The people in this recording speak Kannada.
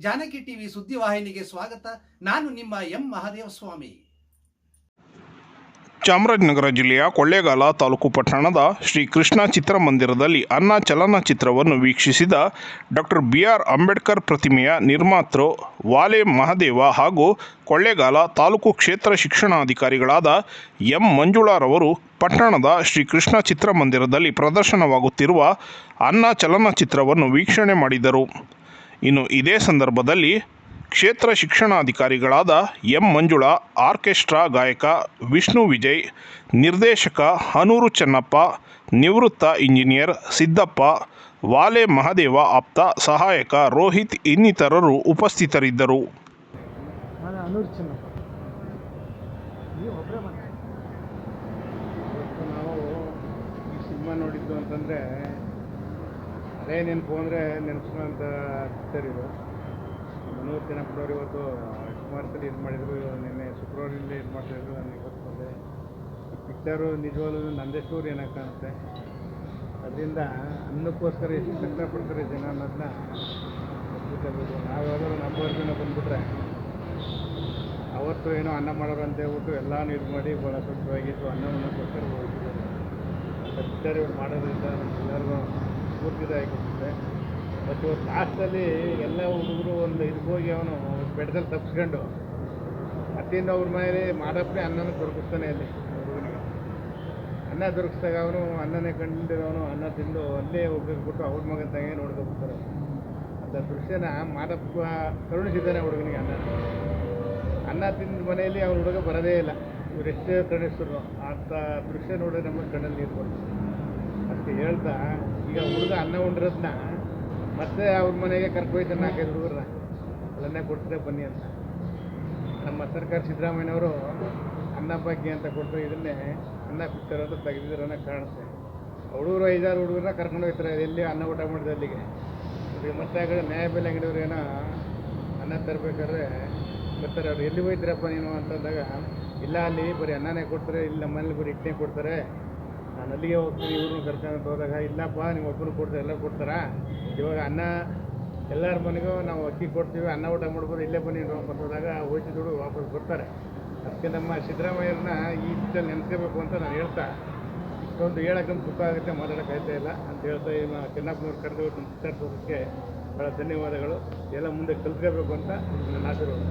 ಜಾನಕಿ ಟಿವಿ ಸುದ್ದಿವಾಹಿನಿಗೆ ಸ್ವಾಗತ. ನಾನು ನಿಮ್ಮ ಎಂ. ಮಹಾದೇವ ಸ್ವಾಮಿ. ಚಾಮರಾಜನಗರ ಜಿಲ್ಲೆಯ ಕೊಳ್ಳೇಗಾಲ ತಾಲೂಕು ಪಟ್ಟಣದ ಶ್ರೀ ಕೃಷ್ಣ ಚಿತ್ರಮಂದಿರದಲ್ಲಿ ಅನ್ನ ಚಲನಚಿತ್ರವನ್ನು ವೀಕ್ಷಿಸಿದ ಡಾಕ್ಟರ್ ಬಿ ಆರ್ ಅಂಬೇಡ್ಕರ್ ಪ್ರತಿಮೆಯ ನಿರ್ಮಾತೃ ವಾಲೆ ಮಹದೇವ ಹಾಗೂ ಕೊಳ್ಳೇಗಾಲ ತಾಲೂಕು ಕ್ಷೇತ್ರ ಶಿಕ್ಷಣಾಧಿಕಾರಿಗಳಾದ ಎಂ. ಮಂಜುಳಾರವರು ಪಟ್ಟಣದ ಶ್ರೀ ಕೃಷ್ಣ ಚಿತ್ರಮಂದಿರದಲ್ಲಿ ಪ್ರದರ್ಶನವಾಗುತ್ತಿರುವ ಅನ್ನ ಚಲನಚಿತ್ರವನ್ನು ವೀಕ್ಷಣೆ ಮಾಡಿದರು. ಇನ್ನು ಇದೇ ಸಂದರ್ಭದಲ್ಲಿ ಕ್ಷೇತ್ರ ಶಿಕ್ಷಣಾಧಿಕಾರಿಗಳಾದ ಎಂ ಮಂಜುಳಾ, ಆರ್ಕೆಸ್ಟ್ರಾ ಗಾಯಕ ವಿಷ್ಣು ವಿಜಯ್, ನಿರ್ದೇಶಕ ಹನೂರು ಚೆನ್ನಪ್ಪ, ನಿವೃತ್ತ ಇಂಜಿನಿಯರ್ ಸಿದ್ದಪ್ಪ, ವಾಲೆ ಮಹದೇವ ಆಪ್ತ ಸಹಾಯಕ ರೋಹಿತ್ ಇನ್ನಿತರರು ಉಪಸ್ಥಿತರಿದ್ದರು. ನೀವು ಸಿನಿಮಾ ನೋಡಿದ್ದು ಅಂತಂದರೆ ಅದೇ ನೆನಪು ಅಂದರೆ ನೆನಪಿಸುವಂಥ ಪಿಕ್ಚರ್ ಇದು. ಮನೋಜ್ ಚೆನ್ನಪ್ಪನವ್ರು ಇವತ್ತು ಸುಮಾರು ಸಲ ಇದು ಮಾಡಿದ್ರು. ನಿನ್ನೆ ಶುಕ್ರವಾರದಿಂದ ಇದು ಮಾಡ್ತಾಯಿದ್ರು ನನಗೆ ಇವತ್ತು ಬಂದೆ ಈ ಪಿಕ್ಚರು ನಿಜವಾಗ್ಲೂ ನಂದೇ ಸ್ಟೋರಿ ಏನಕ್ಕೆ ಕಾಣುತ್ತೆ. ಅದರಿಂದ ಅನ್ನಕ್ಕೋಸ್ಕರ ಎಷ್ಟು ಕಷ್ಟಪಡ್ತಾರೆ ಜನ ಅನ್ನೋದನ್ನ ಗೊತ್ತಿರಬೇಕು ನಾವು ಯಾವಾಗಲೂ ನಮ್ಮ ವರ್ಗನ ಬಂದುಬಿಟ್ರೆ ಅವತ್ತು ಏನೋ ಅನ್ನ ಮಾಡೋರು ಅಂತ ಹೇಳ್ಬಿಟ್ಟು ಎಲ್ಲಾನು ಇದು ಮಾಡಿ ಭಾಳ ಸ್ವಚ್ಛವಾಗಿತ್ತು ಅನ್ನವನ್ನಕ್ಕೋಸ್ಕರ ಹೋಗ್ತಿದ್ದಾರೆ ಇವ್ರು ಮಾಡೋದ್ರಿಂದ ಎಲ್ಲರಿಗೂ ಸ್ಫೂರ್ತಿದಾಯಕವಾಗುತ್ತೆ ಮತ್ತು ಇವತ್ತು ಲಾಸ್ಟಲ್ಲಿ ಎಲ್ಲ ಹುಡುಗರು ಒಂದು ಹೋಗಿ ಅವನು ಬೆಟ್ಟದಲ್ಲಿ ತಪ್ಪಿಸ್ಕೊಂಡು ಅತ್ತಿಂದ ಅವ್ರ ಮೇಲೆ ಮಾಡಪ್ಪನೇ ಅನ್ನನ ದೊರಕಿಸ್ತಾನೆ ಅಲ್ಲಿ ಹುಡುಗನಿಗೆ. ಅನ್ನ ದೊರಕಿಸ್ದಾಗ ಅವನು ಅನ್ನನೇ ಕಂಡಿರೋನು ಅನ್ನ ತಿಂದು ಅಲ್ಲೇ ಹೋಗಿಬಿಟ್ಟು ಅವ್ರ ಮಗನ ತಂಗೆ ನೋಡ್ಕೊಬಿಡ್ತಾರೆ ಅಂತ ದೃಶ್ಯನ ಮಾದಪ್ಪ ಕರುಣಿಸಿದ್ದಾನೆ ಹುಡುಗನಿಗೆ ಅನ್ನ. ಅನ್ನ ತಿಂದ ಮನೆಯಲ್ಲಿ ಅವ್ರ ಹುಡುಗ ಬರೋದೇ ಇಲ್ಲ. ಇವ್ರು ಎಷ್ಟೇ ಕರುಣಿಸಿದ್ರು ಅಂತ ದೃಶ್ಯ ನೋಡಿ ನಮ್ಮ ಕಣ್ಣಲ್ಲಿ ನೀರು ಬರ್ತದೆ ಅದಕ್ಕೆ ಹೇಳ್ತಾ, ಈಗ ಹುಡುಗ ಅನ್ನ ಉಂಡ್ರದ್ನ, ಮತ್ತೆ ಅವ್ರ ಮನೆಗೆ ಕರ್ಕೊಯ್ತು ನಾಲ್ಕೈದು ಹುಡುಗರ ಅಲ್ಲನ್ನೇ ಕೊಡ್ತಾರೆ ಬನ್ನಿ ಅಂತ. ನಮ್ಮ ಸರ್ಕಾರ ಸಿದ್ದರಾಮಯ್ಯನವರು ಅನ್ನ ಭಾಗ್ಯ ಅಂತ ಕೊಟ್ಟರು ಇದನ್ನೇ ಅನ್ನ ಪಿಕ್ಚರ್ ಅಂತ ತೆಗೆದಿದ್ದಾರೆ ಅನ್ನೋ ಕಾಣುತ್ತೆ. ಹುಡುಗರು ಐದಾರು ಹುಡುಗರನ್ನ ಕರ್ಕೊಂಡು ಹೋಗ್ತಾರೆ, ಎಲ್ಲಿ ಅನ್ನ ಊಟ ಮಾಡಿದ ಅಲ್ಲಿಗೆ. ಮತ್ತೆ ಆ ಕಡೆ ನ್ಯಾಯಬೆಲೆ ಅಂಗಡಿಯವ್ರು ಏನೋ ಅನ್ನ ತರಬೇಕಾದ್ರೆ ಬರ್ತಾರೆ ಅವ್ರು ಎಲ್ಲಿ ಹೋಯ್ತೀರಪ್ಪ ನೀನು ಅಂತಂದಾಗ ಇಲ್ಲ ಅಲ್ಲಿ ಬರೀ ಅನ್ನನೇ ಕೊಡ್ತಾರೆ, ಇಲ್ಲಿ ನಮ್ಮ ಮನೇಲಿ ಬರೀ ಇಟ್ಟನೇ ಕೊಡ್ತಾರೆ. ನಾನು ಅಲ್ಲಿಗೆ ಹೋಗ್ತೀನಿ ಇವ್ರನ್ನ ಕರ್ಕೊಂಡು ಹೋದಾಗ ಇಲ್ಲಪ್ಪ ನೀವು ಒಬ್ಬರು ಕೊಡ್ತಾರೆ, ಎಲ್ಲ ಕೊಡ್ತಾರಾ? ಇವಾಗ ಅನ್ನ, ಎಲ್ಲರ ಮನೆಗೂ ನಾವು ಅಕ್ಕಿ ಕೊಡ್ತೀವಿ, ಅನ್ನ ಊಟ ಮಾಡ್ಬೋದು, ಇಲ್ಲೇ ಬನ್ನಿ ವಾಪಸ್ ಹೋದಾಗ ಹೋಯ್ತು ದುಡ್ಡು ವಾಪಸ್ ಬರ್ತಾರೆ. ಅದಕ್ಕೆ ನಮ್ಮ ಸಿದ್ದರಾಮಯ್ಯರನ್ನ ಈ ರೀತಿಯಲ್ಲಿ ನೆನೆಸ್ಕೋಬೇಕು ಅಂತ ನಾನು ಹೇಳ್ತಾ. ಇಷ್ಟೊಂದು ಹೇಳೋಕ್ಕಂತ ದುಃಖ ಆಗುತ್ತೆ ಮಾತಾಡೋಕೆ ಆಯ್ತಾ ಇಲ್ಲ ಅಂತ ಹೇಳ್ತಾ ಇನ್ನು ಚೆನ್ನಪ್ಪನವ್ರು ಕರೆದು ನಮ್ಮ ಮಾತಾಡ್ಸೋದಕ್ಕೆ ಭಾಳ ಧನ್ಯವಾದಗಳು. ಎಲ್ಲ ಮುಂದೆ ಕಲ್ತ್ಕೋಬೇಕು ಅಂತ ನನ್ನ ಆಶೀರ್ವಾದ.